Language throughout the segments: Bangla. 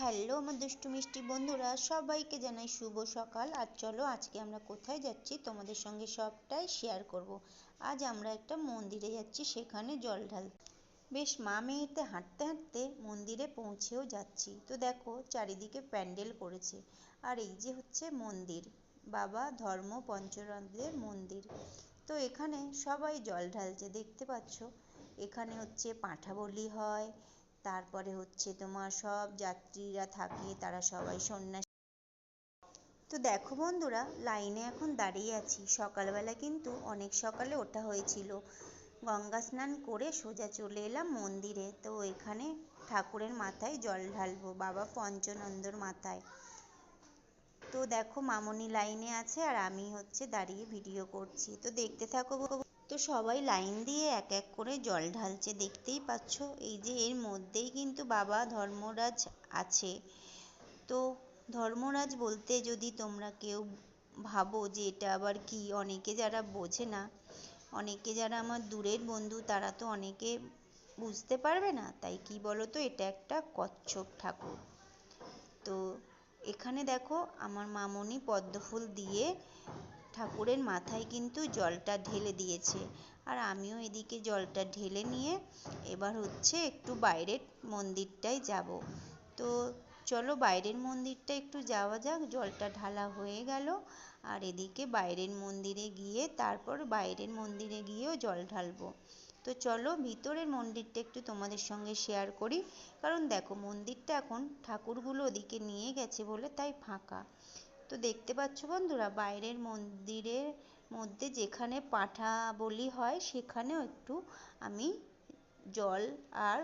হ্যালো, আমার দুষ্টু মিষ্টি বন্ধুরা, সবাইকে জানাই শুভ সকাল। আর চলো, আজকে আমরা কোথায় যাচ্ছি তোমাদের সঙ্গে সবটাই শেয়ার করব। আজ আমরা একটা মন্দিরে যাচ্ছি, সেখানে জল ঢাল বেশ মা মেয়েতে হাঁটতে হাঁটতে মন্দিরে পৌঁছেও যাচ্ছি। তো দেখো, চারিদিকে প্যান্ডেল করেছে। আর এই যে হচ্ছে মন্দির, বাবা ধর্ম পঞ্চরন্দ্রের মন্দির। তো এখানে সবাই জল ঢালছে, দেখতে পাচ্ছ? এখানে হচ্ছে পাঁঠা বলি হয় তারপরে হচ্ছে তোমার সব যাত্রীরা থাকে, তারা সবাই সন্ন্যাসী। তো দেখো বন্ধুরা, লাইনে এখন দাঁড়িয়ে আছি। সকালবেলা কিন্তু অনেক সকালে ওঠা হয়েছিল। গঙ্গা স্নান করে সোজা চলে এলাম মন্দিরে। তো এখানে ঠাকুরের মাথায় জল ঢালবো, বাবা পঞ্চনন্দর মাথায়। তো দেখো মামনি লাইনে আছে আর আমি হচ্ছে দাঁড়িয়ে ভিডিও করছি। তো দেখতে থাকো তো সবাই লাইন দিয়ে এক এক করে জল ঢালছে, দেখতেই পাচ্ছ? এই যে এর মধ্যেই কিন্তু বাবা ধর্মরাজ আছে। তো ধর্মরাজ বলতে যদি তোমরা কেউ ভাবো যে এটা আবার কি, অনেকে যারা বোঝে না, অনেকে যারা আমার দূরের বন্ধু, তারা তো অনেকে বুঝতে পারবে না। তাই কি বলো তো এটা একটা কচ্ছপ ঠাকুর। তো এখানে দেখো, আমার মামনি পদ্মফুল দিয়ে ঠাকুরের মাথায় কিন্তু জলটা ঢেলে দিয়েছে। আর আমিও এদিকে জলটা ঢেলে নিয়ে এবার হচ্ছে একটু বাইরের মন্দিরটায় যাব। তো চলো বাইরের মন্দিরটা একটু যাওয়া যাক, জলটা ঢালা হয়ে গেল। আর এদিকে বাইরের মন্দিরে গিয়ে তারপর বাইরের মন্দিরে গিয়েও জল ঢালবো। তো চলো ভিতরের মন্দিরটা একটু তোমাদের সঙ্গে শেয়ার করি। কারণ দেখো মন্দিরটা এখন ঠাকুরগুলো ওদিকে নিয়ে গেছে বলে তাই ফাঁকা। তো দেখতে পাচ্ছ বন্ধুরা, বাইরের মন্দিরের মধ্যে যেখানে পাঠা বলি হয়, সেখানেও একটু আমি জল আর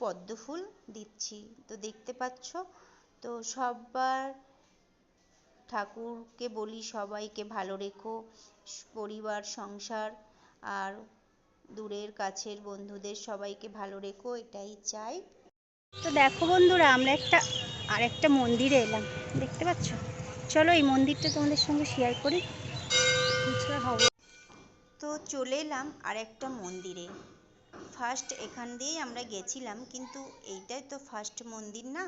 পদ্ম ফুল দিচ্ছি। তো দেখতে পাচ্ছ, তো সবার ঠাকুরকে বলি, সবাইকে ভালো রেখো, পরিবার, সংসার আর দূরের কাছের বন্ধুদের সবাইকে ভালো রেখো, এটাই চাই। তো দেখো বন্ধুরা, আমরা একটা আর একটা মন্দিরে এলাম, দেখতে পাচ্ছ? চলো এই মন্দিরটা তোমাদের সঙ্গে শেয়ার করি। হবে। তো চলে এলাম আর একটা মন্দিরে। ফার্স্ট এখান দিয়েই আমরা গেছিলাম, কিন্তু এইটাই তো ফার্স্ট মন্দির না?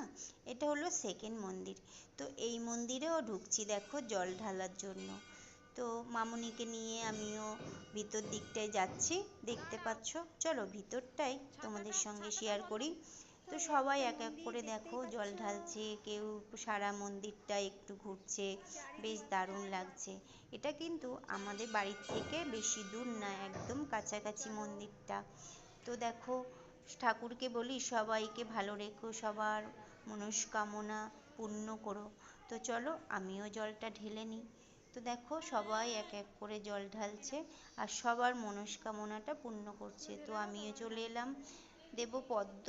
এটা হলো সেকেন্ড মন্দির। তো এই মন্দিরেও ঢুকছি দেখো জল ঢালার জন্য। তো মামুনিকে নিয়ে আমিও ভিতর দিকটায় যাচ্ছি, দেখতে পাচ্ছ? চলো ভিতরটাই তোমাদের সঙ্গে শেয়ার করি। তো সবাই এক এক করে দেখো, জল ঢালছে, কেউ সারা মন্দিরটা একটু ঘুরছে, বেশ দারুণ লাগছে। এটা কিন্তু আমাদের বাড়ির থেকে বেশি দূর না, একদম কাছাকাছি মন্দিরটা। তো দেখো, ঠাকুরকে বলি, সবাইকে ভালো রেখো, সবার মনস্কামনা পূর্ণ করো। তো চলো, আমিও জলটা ঢেলে নিই। তো দেখো, সবাই এক এক করে জল ঢালছে আর সবার মনস্কামনাটা পূর্ণ করছে। তো আমিও চলে এলাম, দেব পদ্ম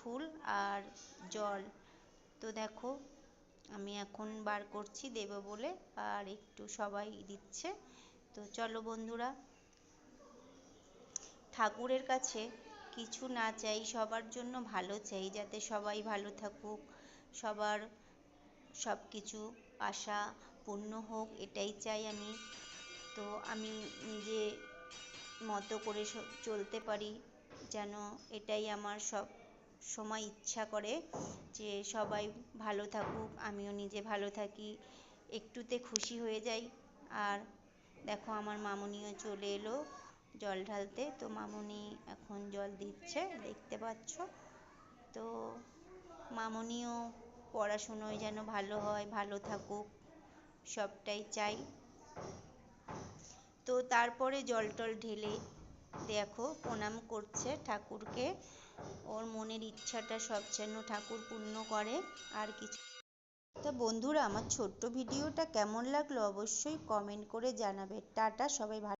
ফুল আর জল। তো দেখো, আমি এখন বার করছি দেব বলে, আর একটু সবাই দিচ্ছে। তো চলো বন্ধুরা, ঠাকুরের কাছে কিছু না চাই, সবার জন্য ভালো চাই, যাতে সবাই ভালো থাকুক, সবার সব কিছু আশা পূর্ণ হোক, এটাই চাই আমি। তো আমি নিজে মতো করে চলতে পারি, যেন এটাই আমার সব সময় ইচ্ছা করে যে সবাই ভালো থাকুক, আমিও নিজে ভালো থাকি, একটুতে খুশি হয়ে যাই। আর দেখো আমার মামুনিও চলে এলো জল ঢালতে। তো মামুনি এখন জল দিচ্ছে, দেখতে পাচ্ছ? তো মামুনিও পড়াশুনোয় যেন ভালো হয়, ভালো থাকুক, সবটাই চাই। তো তারপরে জল টল ঢেলে দেখো, প্রণাম করছে ঠাকুরকে। ওর মনের ইচ্ছাটা সব যেন ঠাকুর পূর্ণ করে আর কিছু। তা বন্ধুরা, আমার ছোট্ট ভিডিওটা কেমন লাগল অবশ্যই কমেন্ট করে জানাবে। টাটা, সবাই ভালো